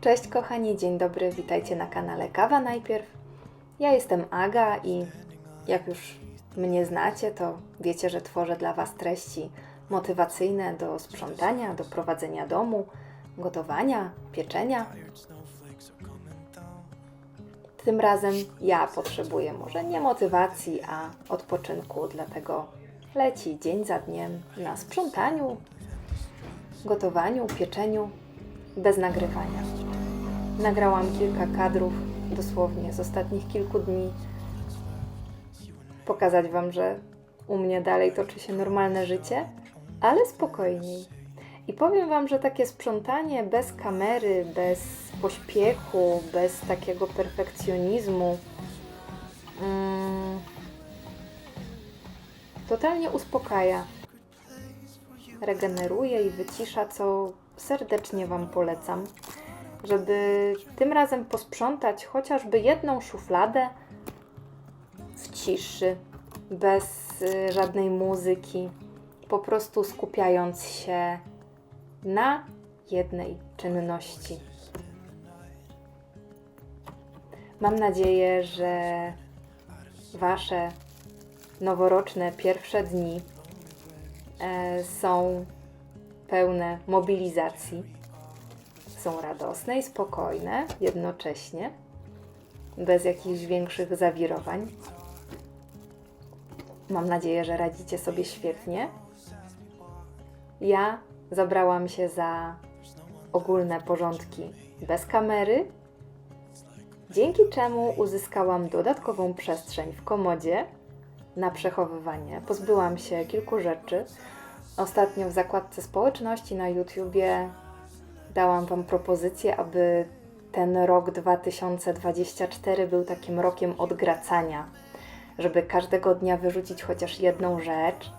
Cześć kochani, dzień dobry, witajcie na kanale Kawa Najpierw. Ja jestem Aga i jak już mnie znacie, to wiecie, że tworzę dla Was treści motywacyjne do sprzątania, do prowadzenia domu, gotowania, pieczenia. Tym razem ja potrzebuję może nie motywacji, a odpoczynku, dlatego leci dzień za dniem na sprzątaniu, gotowaniu, pieczeniu bez nagrywania. Nagrałam kilka kadrów dosłownie z ostatnich kilku dni. Pokazać Wam, że u mnie dalej toczy się normalne życie, ale spokojniej. I powiem Wam, że takie sprzątanie bez kamery, bez pośpiechu, bez takiego perfekcjonizmu, mm, totalnie uspokaja, regeneruje i wycisza, co serdecznie Wam polecam, żeby tym razem posprzątać chociażby jedną szufladę w ciszy, bez y, żadnej muzyki, po prostu skupiając się na jednej czynności. Mam nadzieję, że Wasze noworoczne pierwsze dni e, są pełne mobilizacji, są radosne i spokojne jednocześnie, bez jakichś większych zawirowań. Mam nadzieję, że radzicie sobie świetnie. Ja zabrałam się za ogólne porządki bez kamery, dzięki czemu uzyskałam dodatkową przestrzeń w komodzie na przechowywanie. Pozbyłam się kilku rzeczy. Ostatnio w zakładce społeczności na YouTubie dałam Wam propozycję, aby ten rok 2024 był takim rokiem odgracania, żeby każdego dnia wyrzucić chociaż jedną rzecz,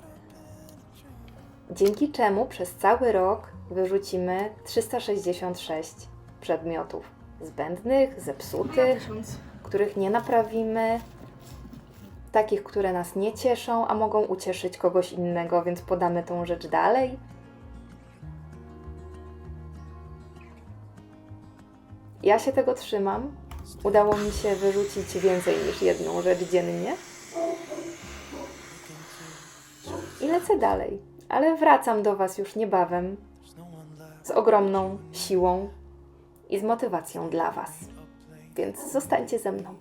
dzięki czemu przez cały rok wyrzucimy 366 przedmiotów zbędnych, zepsutych, których nie naprawimy, takich, które nas nie cieszą, a mogą ucieszyć kogoś innego, więc podamy tą rzecz dalej. Ja się tego trzymam. Udało mi się wyrzucić więcej niż jedną rzecz dziennie. I lecę dalej, ale wracam do Was już niebawem z ogromną siłą i z motywacją dla Was. Więc zostańcie ze mną.